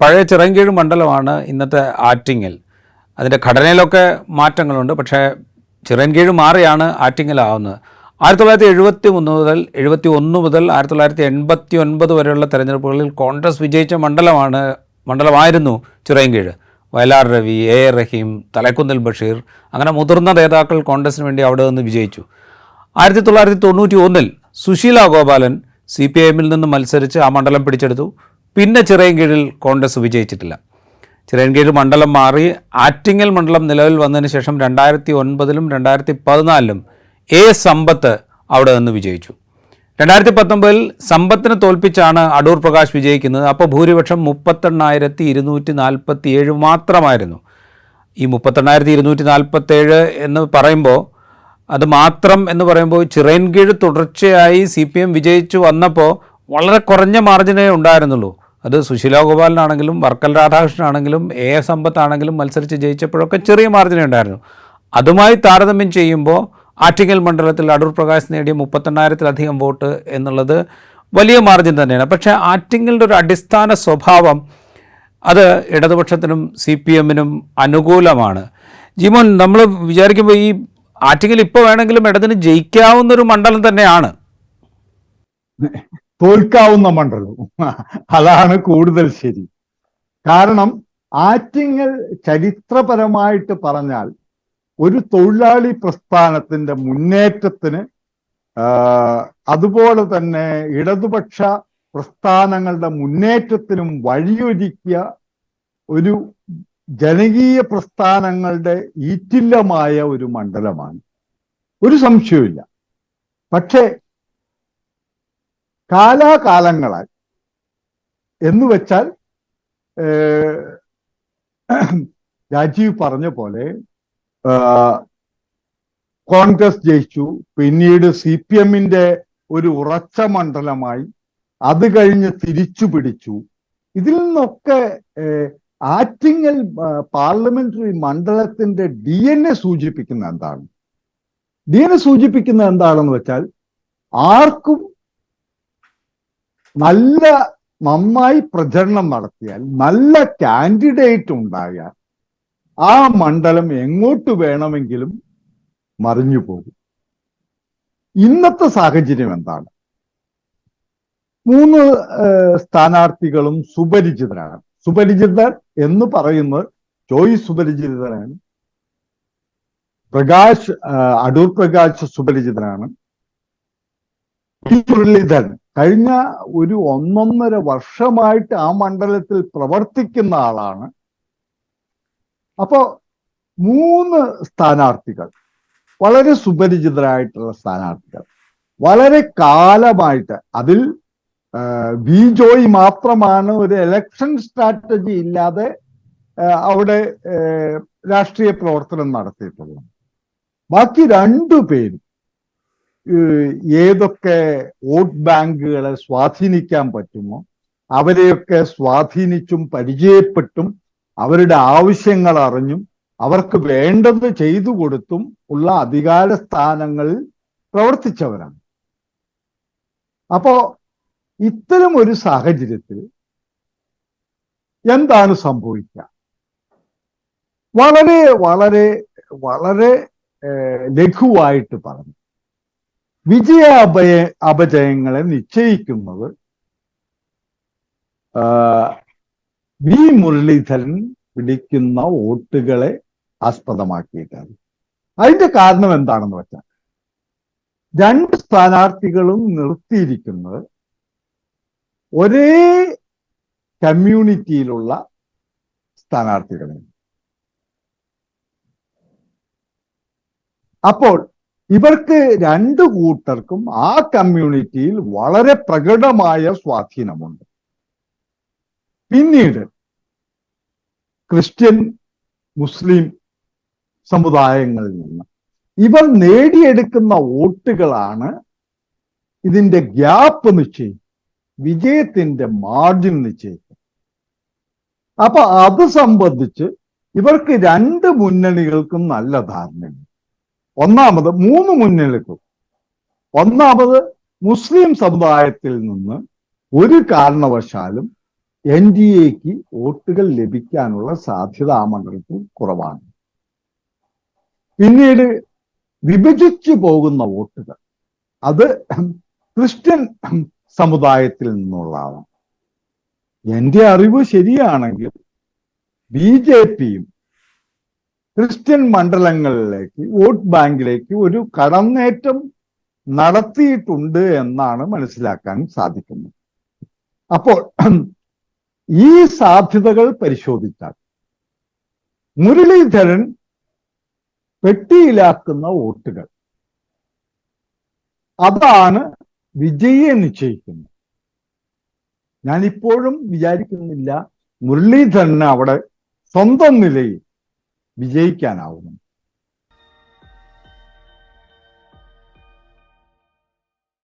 പഴയ ചിറങ്കീഴ് മണ്ഡലമാണ് ഇന്നത്തെ ആറ്റിങ്ങൽ. അതിന്റെ ഘടനയിലൊക്കെ മാറ്റങ്ങളുണ്ട്. പക്ഷേ ചിറൻകീഴ് മാറിയാണ് ആറ്റിങ്ങലാവുന്നത്. ആയിരത്തി തൊള്ളായിരത്തി എഴുപത്തി മൂന്ന് മുതൽ എഴുപത്തി ഒന്ന് മുതൽ ആയിരത്തി തൊള്ളായിരത്തി എൺപത്തി ഒൻപത് വരെയുള്ള തെരഞ്ഞെടുപ്പുകളിൽ കോൺഗ്രസ് വിജയിച്ച മണ്ഡലമാണ് മണ്ഡലമായിരുന്നു ചിറയൻകീഴ് വയലാർ രവി എ എ റഹീം തലക്കുന്നിൽ ബഷീർ അങ്ങനെ മുതിർന്ന നേതാക്കൾ കോൺഗ്രസിന് വേണ്ടി അവിടെ നിന്ന് വിജയിച്ചു. ആയിരത്തി തൊള്ളായിരത്തി തൊണ്ണൂറ്റി ഒന്നിൽ Sushila Gopalan C P I എമ്മിൽ നിന്ന് മത്സരിച്ച് ആ മണ്ഡലം പിടിച്ചെടുത്തു. പിന്നെ ചിറയൻകീഴിൽ കോൺഗ്രസ് വിജയിച്ചിട്ടില്ല. ചിറയൻകീഴ് മണ്ഡലം മാറി ആറ്റിങ്ങൽ മണ്ഡലം നിലവിൽ വന്നതിന് ശേഷം രണ്ടായിരത്തി ഒൻപതിലും രണ്ടായിരത്തി പതിനാലിലും എ സമ്പത്ത് അവിടെ നിന്ന് വിജയിച്ചു. രണ്ടായിരത്തി പത്തൊമ്പതിൽ സമ്പത്തിനെ തോൽപ്പിച്ചാണ് അടൂർ പ്രകാശ് വിജയിക്കുന്നത്. അപ്പോൾ ഭൂരിപക്ഷം മുപ്പത്തെണ്ണായിരത്തി ഇരുന്നൂറ്റി നാൽപ്പത്തി ഏഴ് മാത്രമായിരുന്നു. ഈ മുപ്പത്തെണ്ണായിരത്തി ഇരുന്നൂറ്റി നാൽപ്പത്തേഴ് എന്ന് പറയുമ്പോൾ അത് മാത്രം എന്ന് പറയുമ്പോൾ ചിറയൻകീഴ് തുടർച്ചയായി സി പി എം വിജയിച്ചു വന്നപ്പോൾ വളരെ കുറഞ്ഞ മാർജിനേ ഉണ്ടായിരുന്നുള്ളൂ. അത് സുശീല ഗോപാലനാണെങ്കിലും വർക്കൽ രാധാകൃഷ്ണനാണെങ്കിലും എ എ സമ്പത്താണെങ്കിലും മത്സരിച്ച് ജയിച്ചപ്പോഴൊക്കെ ചെറിയ മാർജിനേ ഉണ്ടായിരുന്നു. അതുമായി താരതമ്യം ചെയ്യുമ്പോൾ ആറ്റിങ്ങൽ മണ്ഡലത്തിൽ അടൂർ പ്രകാശ് നേടിയ മുപ്പത്തെണ്ണായിരത്തിലധികം വോട്ട് എന്നുള്ളത് വലിയ മാർജിൻ തന്നെയാണ്. പക്ഷേ ആറ്റിങ്ങലിന്റെ ഒരു അടിസ്ഥാന സ്വഭാവം അത് ഇടതുപക്ഷത്തിനും സി പി എമ്മിനും അനുകൂലമാണ്. ജിമോൻ നമ്മൾ വിചാരിക്കുമ്പോൾ ഈ ആറ്റിങ്ങൽ ഇപ്പോൾ വേണമെങ്കിലും ഇടതിന് ജയിക്കാവുന്നൊരു മണ്ഡലം തന്നെയാണ്. തോൽക്കാവുന്ന മണ്ഡലവും അതാണ് കൂടുതൽ ശരി. കാരണം ആറ്റിങ്ങൽ ചരിത്രപരമായിട്ട് പറഞ്ഞാൽ ഒരു തൊഴിലാളി പ്രസ്ഥാനത്തിന്റെ മുന്നേറ്റത്തിന് അതുപോലെ തന്നെ ഇടതുപക്ഷ പ്രസ്ഥാനങ്ങളുടെ മുന്നേറ്റത്തിനും വഴിയൊരുക്കിയ ഒരു ജനകീയ പ്രസ്ഥാനങ്ങളുടെ ഈറ്റില്ലമായ ഒരു മണ്ഡലമാണ്. ഒരു സംശയവുമില്ല. പക്ഷേ കാലാകാലങ്ങളാൽ എന്ന് വെച്ചാൽ രാജീവ് പറഞ്ഞ പോലെ കോൺഗ്രസ് ജയിച്ചു. പിന്നീട് സി പി എമ്മിന്റെ ഒരു ഉറച്ച മണ്ഡലമായി അത് കഴിഞ്ഞ് തിരിച്ചു പിടിച്ചു. ഇതിൽ നിന്നൊക്കെ ആറ്റിങ്ങൽ പാർലമെന്ററി മണ്ഡലത്തിന്റെ ഡി എൻ എ സൂചിപ്പിക്കുന്ന എന്താണ്? ഡി എൻ എ സൂചിപ്പിക്കുന്ന എന്താണെന്ന് വെച്ചാൽ ആർക്കും നല്ല നന്നായി പ്രചരണം നടത്തിയാൽ നല്ല കാൻഡിഡേറ്റ് ഉണ്ടായാൽ ആ മണ്ഡലം എങ്ങോട്ട് വേണമെങ്കിലും മറിഞ്ഞു പോകും. ഇന്നത്തെ സാഹചര്യം എന്താണ്? മൂന്ന് സ്ഥാനാർത്ഥികളും സുപരിചിതരാണ്. സുപരിചിതർ എന്ന് പറയുന്നത് ജോയി സുപരിചിതനാണ് പ്രകാശ് അടൂർ പ്രകാശ് സുപരിചിതനാണ്. മുരളീധരൻ കഴിഞ്ഞ ഒരു ഒന്നൊന്നര വർഷമായിട്ട് ആ മണ്ഡലത്തിൽ പ്രവർത്തിക്കുന്ന ആളാണ്. അപ്പോ മൂന്ന് സ്ഥാനാർത്ഥികൾ വളരെ സുപരിചിതരായിട്ടുള്ള സ്ഥാനാർത്ഥികൾ വളരെ കാലമായിട്ട് അതിൽ വി ജോയ് മാത്രമാണ് ഒരു ഇലക്ഷൻ സ്ട്രാറ്റജി ഇല്ലാതെ അവിടെ രാഷ്ട്രീയ പ്രവർത്തനം നടത്തിയിട്ടുള്ളത്. ബാക്കി രണ്ടു പേരും ഏതൊക്കെ വോട്ട് ബാങ്കുകളെ സ്വാധീനിക്കാൻ പറ്റുമോ അവരെയൊക്കെ സ്വാധീനിച്ചും പരിചയപ്പെട്ടും അവരുടെ ആവശ്യങ്ങൾ അറിഞ്ഞും അവർക്ക് വേണ്ടത് ചെയ്തു കൊടുത്തും ഉള്ള അധികാര സ്ഥാനങ്ങളിൽ പ്രവർത്തിച്ചവരാണ്. അപ്പോ ഇത്തരം ഒരു സാഹചര്യത്തിൽ എന്താണ് സംഭവിക്കുക? വളരെ വളരെ വളരെ ലഘുവായിട്ട് പറഞ്ഞു. വിജയ അപജയങ്ങളെ നിശ്ചയിക്കുന്നത് വി മുരളീധരൻ പിടിക്കുന്ന വോട്ടുകളെ ആസ്പദമാക്കിയിട്ടാണ്. അതിന്റെ കാരണം എന്താണെന്ന് വെച്ചാൽ രണ്ട് സ്ഥാനാർത്ഥികളും നിർത്തിയിരിക്കുന്നത് ഒരേ കമ്മ്യൂണിറ്റിയിലുള്ള സ്ഥാനാർത്ഥികളെ അപ്പോൾ ഇവർക്ക് രണ്ടു കൂട്ടർക്കും ആ കമ്മ്യൂണിറ്റിയിൽ വളരെ പ്രകടമായ സ്വാധീനമുണ്ട്. പിന്നീട് ക്രിസ്ത്യൻ മുസ്ലിം സമുദായങ്ങളിൽ നിന്ന് ഇവർ നേടിയെടുക്കുന്ന വോട്ടുകളാണ് ഇതിന്റെ ഗ്യാപ്പ് നിശ്ചയിക്കും വിജയത്തിന്റെ മാർജിൻ നിശ്ചയിക്കും. അപ്പൊ അത് സംബന്ധിച്ച് ഇവർക്ക് രണ്ട് മുന്നണികൾക്കും നല്ല ധാരണയുണ്ട്. ഒന്നാമത് മൂന്ന് മുന്നണികൾക്കും ഒന്നാമത് മുസ്ലിം സമുദായത്തിൽ നിന്ന് ഒരു കാരണവശാലും എൻ ഡി എക്ക് വോട്ടുകൾ ലഭിക്കാനുള്ള സാധ്യത ആ മണ്ഡലത്തിൽ കുറവാണ്. പിന്നീട് വിഭജിച്ചു പോകുന്ന വോട്ടുകൾ അത് ക്രിസ്ത്യൻ സമുദായത്തിൽ നിന്നുള്ളതാണ്. എന്റെ അറിവ് ശരിയാണെങ്കിൽ ബി ജെ പിയും ക്രിസ്ത്യൻ മണ്ഡലങ്ങളിലേക്ക് വോട്ട് ബാങ്കിലേക്ക് ഒരു കടന്നേറ്റം നടത്തിയിട്ടുണ്ട് എന്നാണ് മനസ്സിലാക്കാൻ സാധിക്കുന്നത്. അപ്പോൾ ഈ സാധ്യതകൾ പരിശോധിച്ചാൽ മുരളീധരൻ പെട്ടിയിലാക്കുന്ന വോട്ടുകൾ അതാണ് വിജയിയെ നിശ്ചയിക്കുന്നത്. ഞാനിപ്പോഴും വിചാരിക്കുന്നില്ല മുരളീധരന് അവിടെ സ്വന്തം നിലയിൽ Bir zevk yani.